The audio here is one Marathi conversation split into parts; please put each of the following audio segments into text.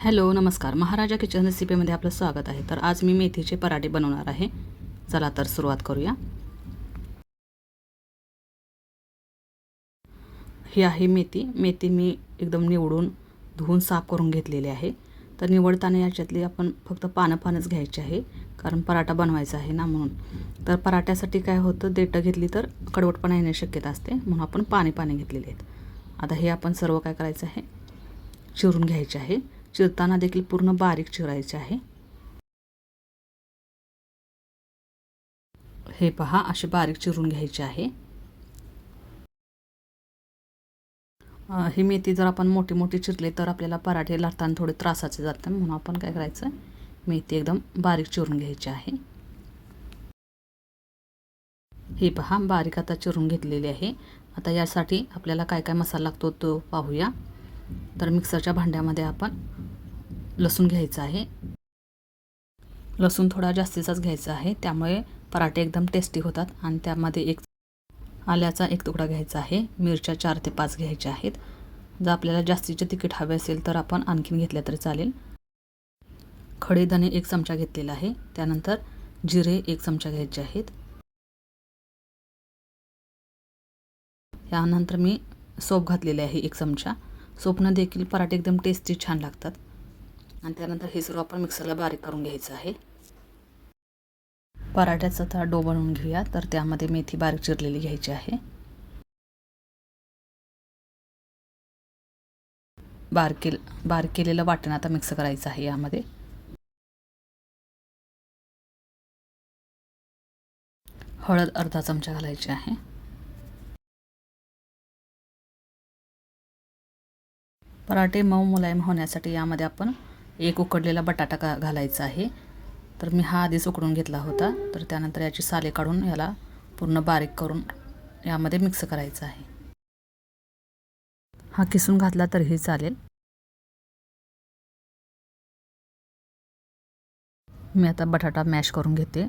हॅलो नमस्कार. महाराजा किचन रेसिपीमध्ये आपलं स्वागत आहे. तर आज मी मेथीचे पराठे बनवणार आहे. चला तर सुरुवात करूया. ही आहे मेथी. मेथी मी एकदम निवडून धुवून साफ करून घेतलेली आहे. तर निवडताना याच्यातली आपण फक्त पानं पानच घ्यायची आहे कारण पराठा बनवायचा आहे ना म्हणून. तर पराठ्यासाठी काय होतं देठं घेतली तर कडवटपणा येण्याची शक्यता असते म्हणून आपण पाणी पाणी घेतलेले आहेत. आता हे आपण सर्व काय करायचं आहे? चिरून घ्यायचे आहे. चिरताना देखील पूर्ण बारीक चिरायचे आहे. हे पहा असे बारीक चिरून घ्यायचे आहे. ही मेथी जर आपण मोठी मोठी चिरली तर आपल्याला पराठे लाटताना थोडे त्रासाचे जातात. म्हणून आपण काय करायचं मेथी एकदम बारीक चिरून घ्यायची आहे. हे पहा बारीक आता चिरून घेतलेली आहे. आता यासाठी आपल्याला काय काय मसाला लागतो तो पाहूया. तर मिक्सरच्या भांड्यामध्ये आपण लसूण घ्यायचं आहे. लसूण थोडा जास्तीचाच घ्यायचा आहे. त्यामुळे पराठे एकदम टेस्टी होतात आणि त्यामध्ये एक आल्याचा एक तुकडा घ्यायचा आहे. मिरच्या चार ते पाच घ्यायच्या आहेत. जर आपल्याला जास्तीचे तिकीट हवे असेल तर आपण आणखीन घेतल्या तरी चालेल. खडेदाणे एक चमचा घेतलेला आहे. त्यानंतर जिरे एक चमचा घ्यायचे आहेत. यानंतर मी सोप घातलेले आहे एक चमचा. सोपनं देखील पराठे एकदम टेस्टी छान लागतात. आणि त्यानंतर हे सर्व आपण मिक्सरला बारीक करून घ्यायचं आहे. पराठ्याचा आता डो बनवून घेऊया. तर त्यामध्ये मेथी बारीक चिरलेली घ्यायची आहे. बारीक केल बारीक केलेलं वाटण आता मिक्स करायचं आहे यामध्ये. हळद अर्धा चमचा घालायची आहे. पराठे मऊ मुलायम होण्यासाठी यामध्ये आपण एक उकडलेला बटाटा का घालायचा आहे. तर मी हा आधीच उकडून घेतला होता. तर त्यानंतर याची साले काढून याला पूर्ण बारीक करून यामध्ये मिक्स करायचं आहे. हा किसून घातला तरीही चालेल. मी आता बटाटा मॅश करून घेते.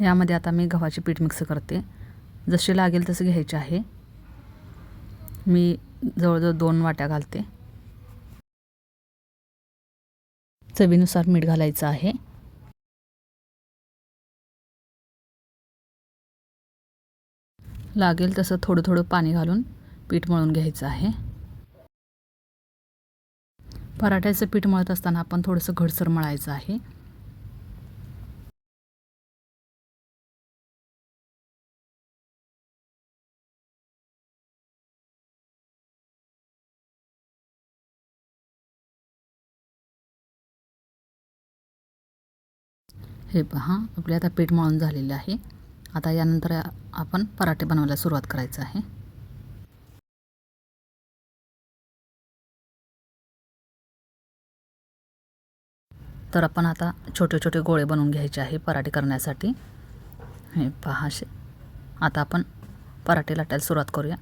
यामध्ये आता मी गव्हाचे पीठ मिक्स करते. जसे लागेल तसे घ्यायचे आहे. मी जवळजवळ दोन वाट्या घालते. चवीनुसार मीठ घालायचं आहे. लागेल तसं थोडं थोडं पाणी घालून पीठ मळून घ्यायचं आहे. पराठ्याचं पीठ मळत असताना आपण थोडंसं घडसर मळायचं आहे. हे पहा आपले आता पीठ मळून झालेलं आहे. आता यानंतर आपण पराठे बनवायला सुरुवात करायचं आहे. तर आपण आता छोटे छोटे गोळे बनवून घ्यायचे आहे पराठे करण्यासाठी. हे पहाशे आता आपण पराठे लाटायला सुरुवात करूया.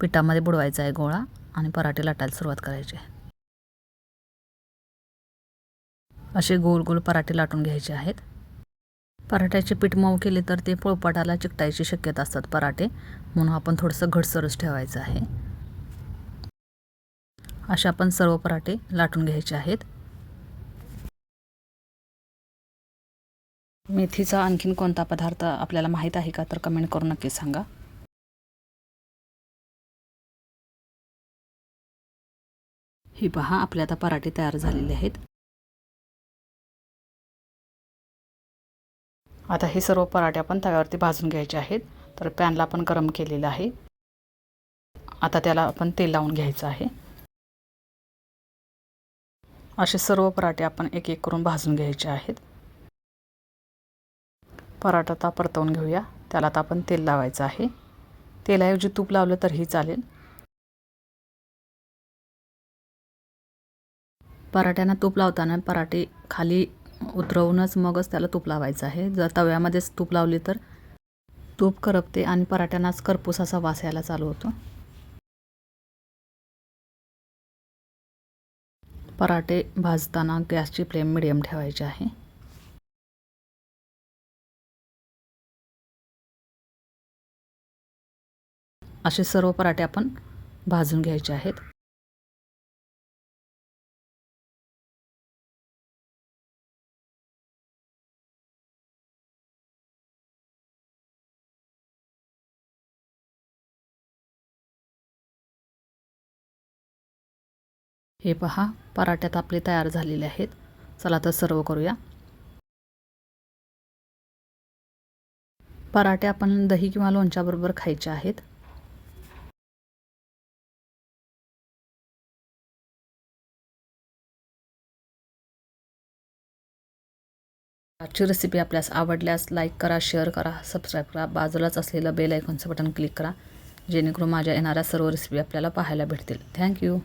पिठामध्ये बुडवायचा आहे गोळा आणि पराठे लाटायला सुरुवात करायची. आहे असे गोल गोल पराठे लाटून घ्यायचे आहेत. पराठ्याचे पीठ मऊ केले तर ते पोळपाटाला चिकटायची शक्यता असतात पराठे. म्हणून आपण थोडंसं घडसरच ठेवायचं आहे. असे आपण सर्व पराठे लाटून घ्यायचे आहेत. मेथीचा आणखीन कोणता पदार्थ आपल्याला माहीत आहे का तर कमेंट करून नक्की सांगा. ही पहा आपले आता पराठे तयार झालेले आहेत. आता हे सर्व पराठे आपण तव्यावरती भाजून घ्यायचे आहेत. तर पॅनला आपण गरम केलेलं आहे. आता त्याला आपण तेल लावून घ्यायचं आहे. असे सर्व पराठे आपण एक एक करून भाजून घ्यायचे आहेत. पराठा आता परतवून घेऊया. त्याला आता आपण तेल लावायचं आहे. तेलाऐवजी तूप लावलं तरीही चालेल. पराठ्यांना तूप लावताना पराठे खाली उतरवूनच मगच त्याला तूप लावायचं आहे. जर तव्यामध्येच तूप लावली तर तूप करपते आणि पराठ्यांनाच करपूस असा वास यायला चालू होतो. पराठे भाजताना गॅसची फ्लेम मिडियम ठेवायची आहे. असे सर्व पराठे आपण भाजून घ्यायचे आहेत. हे पहा पराठ्यात आपले तयार झालेले आहेत. चला तर सर्व करूया. पराठे आपण दही किंवा लोणच्याबरोबर खायचे आहेत. आजची रेसिपी आपल्यास आवडल्यास लाईक करा शेअर करा सबस्क्राईब करा. बाजूलाच असलेलं बेल आयकॉनचं बटन क्लिक करा. जेणेकरून माझ्या येणाऱ्या सर्व रेसिपी आपल्याला पाहायला भेटतील. थँक्यू